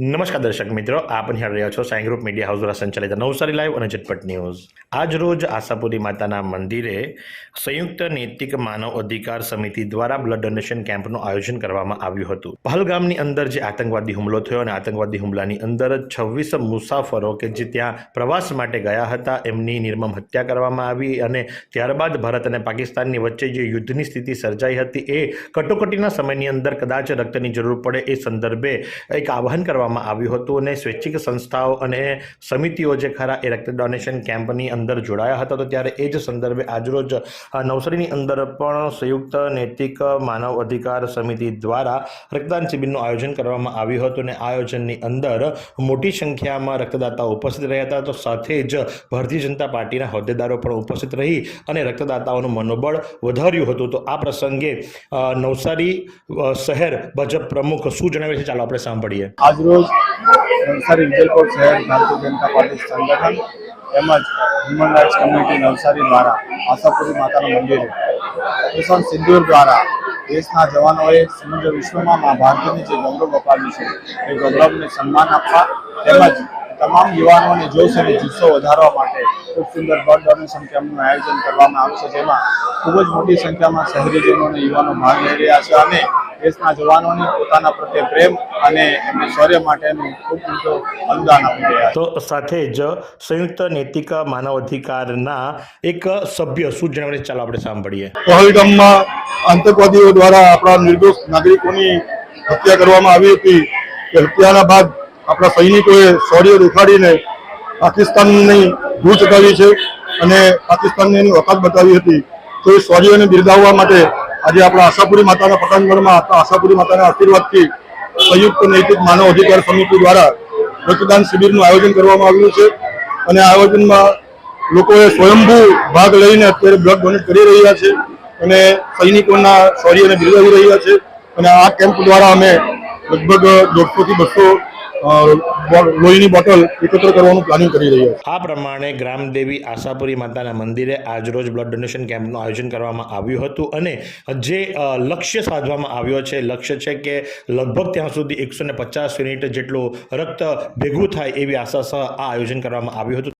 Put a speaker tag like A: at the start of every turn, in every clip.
A: નમસ્કાર દર્શક મિત્રો, આપ રહ્યા છો સાઈ ગ્રુપ મીડિયા હાઉસ દ્વારા સંચાલિત નવસારી લાઈવ અને ઝટપટ ન્યૂઝ. આજ રોજ આશાપુરી માતાના મંદિરે સંયુક્ત નૈતિક માનવ અધિકાર સમિતિ દ્વારા બ્લડ ડોનેશન કેમ્પનું આયોજન કરવામાં આવ્યું હતું. પહલગામની અંદર જે આતંકવાદી હુમલો થયો અને આતંકવાદી હુમલાની અંદર છવ્વીસ મુસાફરો કે જે ત્યાં પ્રવાસ માટે ગયા હતા, એમની નિર્મમ હત્યા કરવામાં આવી અને ત્યારબાદ ભારત અને પાકિસ્તાનની વચ્ચે જે યુદ્ધની સ્થિતિ સર્જાઈ હતી એ કટોકટીના સમયની અંદર કદાચ રક્તની જરૂર પડે એ સંદર્ભે એક આહ્વાન કરવામાં આવ્યું હતું અને સ્વૈચ્છિક સંસ્થાઓ અને સમિતિઓ જે ખરા એ રક્ત ડોનેશન કેમ્પની અંદર જોડાયા હતા, તો ત્યારે એ જ સંદર્ભે આજરોજ નવસારીની અંદર પણ સંયુક્ત નૈતિક માનવ અધિકાર સમિતિ દ્વારા રક્તદાન શિબિરનું આયોજન કરવામાં આવ્યું હતું અને આ આયોજનની અંદર મોટી સંખ્યામાં રક્તદાતાઓ ઉપસ્થિત રહ્યા હતા, તો સાથે જ ભારતીય જનતા પાર્ટીના હોદ્દેદારો પણ ઉપસ્થિત રહી અને રક્તદાતાઓનું મનોબળ વધાર્યું હતું. તો આ પ્રસંગે નવસારી શહેર ભાજપ પ્રમુખ શું જણાવે છે? ચાલો આપણે સાંભળીએ.
B: આજરોજ નવસારી વિજલપોર શહેર ભારતીય જનતા પાર્ટી સંગઠન તેમજ હ્યુમન રાઇટ્સ કમિટી નવસારી દ્વારા આશાપુરી માતાના મંદિરે કિશન સિંદૂર દ્વારા દેશના જવાનોએ સમગ્ર વિશ્વમાં મા ભારતીની જે ગૌરવ અપાવ્યું છે, એ ગૌરવને સન્માન આપવા તેમજ તમામ યુવાનોને જોશ અને જુસ્સો વધારવા માટે ખૂબ સુંદર બ્લડ ડોનેશન કેમ્પનું આયોજન કરવામાં આવશે જેમાં ખૂબ જ મોટી સંખ્યામાં શહેરીજનો અને યુવાનો ભાગ લઈ રહ્યા છે અને દેશના જવાનોને પોતાના પ્રત્યે પ્રેમ અને એમને શૌર્ય માટેનું ખૂબ મોટું અનુદાન આપી રહ્યા
A: તો સાથે જ સંયુક્ત નૈતિક માનવ અધિકારના એક સભ્ય શું જણાવે ચાલો આપણે સાંભળીએ.
C: પહલગામમાં આતંકવાદીઓ દ્વારા આપણા નિર્દોષ નાગરિકોની હત્યા કરવામાં આવી હતી કે હત્યાના બાદ આપણા સૈનિકોએ શૌર્ય દેખાડીને પાકિસ્તાનની ભૂ ચટાવી છે અને પાકિસ્તાનને એની વકાત બતાવી હતી. તો એ શૌર્યને બિરદાવવા માટે આજે આપણા આશાપુરી માતાના પતંગગઢમાં આશાપુરી માતાના આશીર્વાદથી સંયુક્ત નૈતિક માનવ અધિકાર સમિતિ દ્વારા રક્તદાન શિબિરનું આયોજન કરવામાં આવ્યું છે. અને આ આયોજનમાં લોકોએ સ્વયંભૂ ભાગ લઈને અત્યારે બ્લડ ડોનેટ કરી રહ્યા છે અને સૈનિકોના શૌર્યને બિરદાવી રહ્યા છે. અને આ કેમ્પ દ્વારા અમે લગભગ દોઢસોથી બસો લોહીની બોટલ એકત્ર કરવાનું પ્લાનિંગ કરી રહ્યા છે.
A: આ પ્રમાણે ગ્રામદેવી આશાપુરી માતાના મંદિરે આજરોજ બ્લડ ડોનેશન કેમ્પનું આયોજન કરવામાં આવ્યું હતું અને જે લક્ષ્ય સાધવામાં આવ્યો છે, લક્ષ્ય છે કે લગભગ ત્યાં સુધી એકસો ને પચાસ યુનિટ જેટલું રક્ત ભેગું થાય એવી આશા સહ આ આયોજન કરવામાં આવ્યું હતું.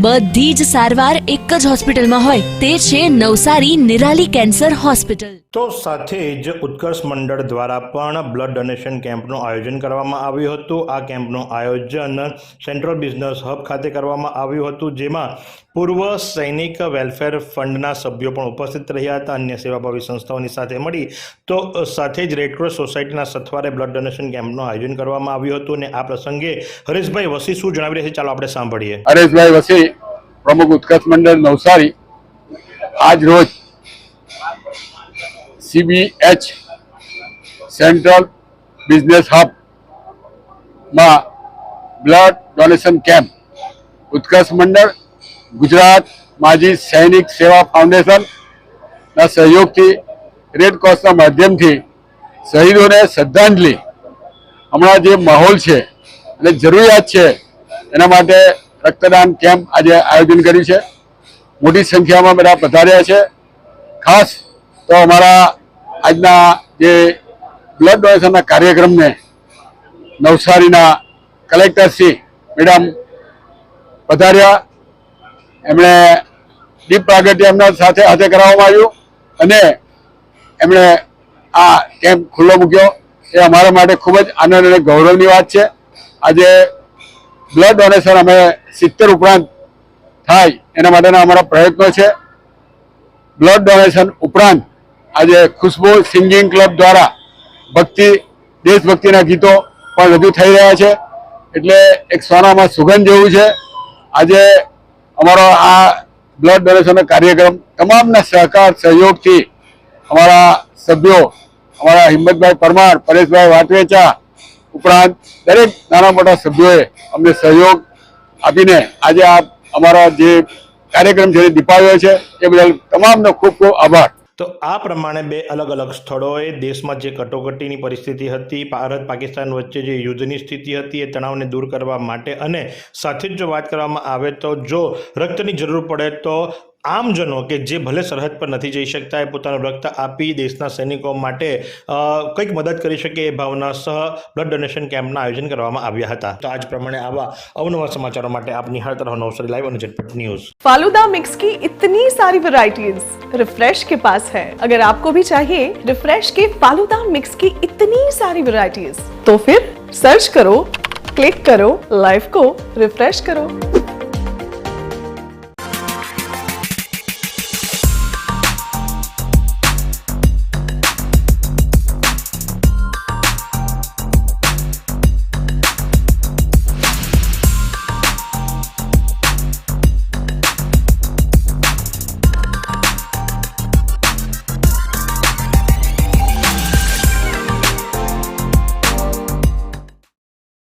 D: બધી જ સારવાર એક જ હોસ્પિટલમાં હોય. તે છે નવસારી નિરાલી કેન્સર હોસ્પિટલ.
A: તો સાથે જ ઉત્કર્ષ મંડળ દ્વારા પણ બ્લડ ડોનેશન કેમ્પનું આયોજન કરવામાં આવ્યું હતું. આ કેમ્પનું આયોજન સેન્ટ્રલ બિઝનેસ હબ ખાતે કરવામાં આવ્યું હતું જેમાં પૂર્વ સૈનિક વેલફેર ફંડના સભ્યો પણ ઉપસ્થિત રહ્યા હતા. અન્ય સેવાભાવી સંસ્થાઓની સાથે મળી તો સાથે જ રેડક્રોસ સોસાયટીના સથવારે બ્લડ ડોનેશન કેમ્પનું આયોજન કરવામાં આવ્યું હતું. અને આ પ્રસંગે હરેશભાઈ વસી શું જણાવી રહ્યા છે? ચાલો આપણે સાંભળીએ.
E: હરેશભાઈ વસી પ્રમુખ ઉત્કર્ષ મંડળ નવસારી આજ રોજ સીબીએચ સેન્ટ્રલ બિઝનેસ હબમાં બ્લડ ડોનેશન કેમ્પ ઉત્કર્ષ મંડળ ગુજરાત માજી સૈનિક સેવા ફાઉન્ડેશનના સહયોગથી રેડ ક્રોસના માધ્યમથી શહીદોને શ્રદ્ધાંજલિ. હમણાં જે માહોલ છે, અને જરૂરિયાત છે, એના માટે રક્તદાન કેમ્પ આજે આયોજન કર્યું છે. મોટી સંખ્યામાં બધા પધાર્યા છે. ખાસ તો અમારા આજના જે બ્લડ ડોનેશનના કાર્યક્રમને નવસારીના કલેક્ટરશ્રી મેડમ પધાર્યા. એમણે દીપ પ્રાગટ્ય એમના સાથે હાથે કરાવવામાં આવ્યું અને એમણે આ કેમ્પ ખુલ્લો મૂક્યો. એ અમારા માટે ખૂબ જ આનંદ અને ગૌરવની વાત છે. આજે બ્લડ ડોનેશન અમે સિત્તેર ઉપરાંત થાય એના માટેના અમારા પ્રયત્નો છે. બ્લડ ડોનેશન ઉપરાંત આજે ખુશ્બુ સિંગિંગ ક્લબ દ્વારા ભક્તિ, દેશભક્તિના ગીતો પણ રજૂ થઈ રહ્યા છે. એટલે એક સોનામાં સુગંધ જેવું છે. આજે અમારો આ બ્લડ ડોનેશનનો કાર્યક્રમ તમામના સહકાર, સહયોગથી અમારા સભ્યો, અમારા હિંમતભાઈ પરમાર, પરેશભાઈ વાટવેચા ઉપરાંત દરેક નાના મોટા સભ્યોએ અમને સહયોગ આપીને આજે આ અમારા જે કાર્યક્રમ છે દીપાવ્યો છે, એ બદલ તમામનો ખૂબ ખૂબ આભાર.
A: તો આ પ્રમાણે બે અલગ અલગ સ્થળોએ દેશમાં જે કટોકટીની પરિસ્થિતિ હતી, ભારત પાકિસ્તાન વચ્ચે જે યુદ્ધની સ્થિતિ હતી, એ તણાવને દૂર કરવા માટે અને સાથે જ જો વાત કરવામાં આવે તો જો રક્તની જરૂર પડે તો આમજનો કે જે ભલે સરહદ પર નથી જઈ શકતા એ પોતાનું રક્ત આપી દેશના સૈનિકો માટે અ, કંઈક મદદ કરી શકે એ ભાવના સહ બ્લડ ડોનેશન કેમ્પના આયોજન કરવામાં આવ્યા હતા તો આજ પ્રમાણે આવા અવનવા સમાચારો માટે આપ નિહાળતા રહો નવસારી લાઈવ અને ઝટપટ ન્યૂઝ
F: फालूदा मिक्स की इतनी सारी वैरायटीज रिफ्रेश के पास है अगर आपको भी चाहिए रिफ्रेश के फालूदा मिक्स की इतनी सारी वैरायटीज तो फिर सर्च करो क्लिक करो लाइफ को रिफ्रेश करो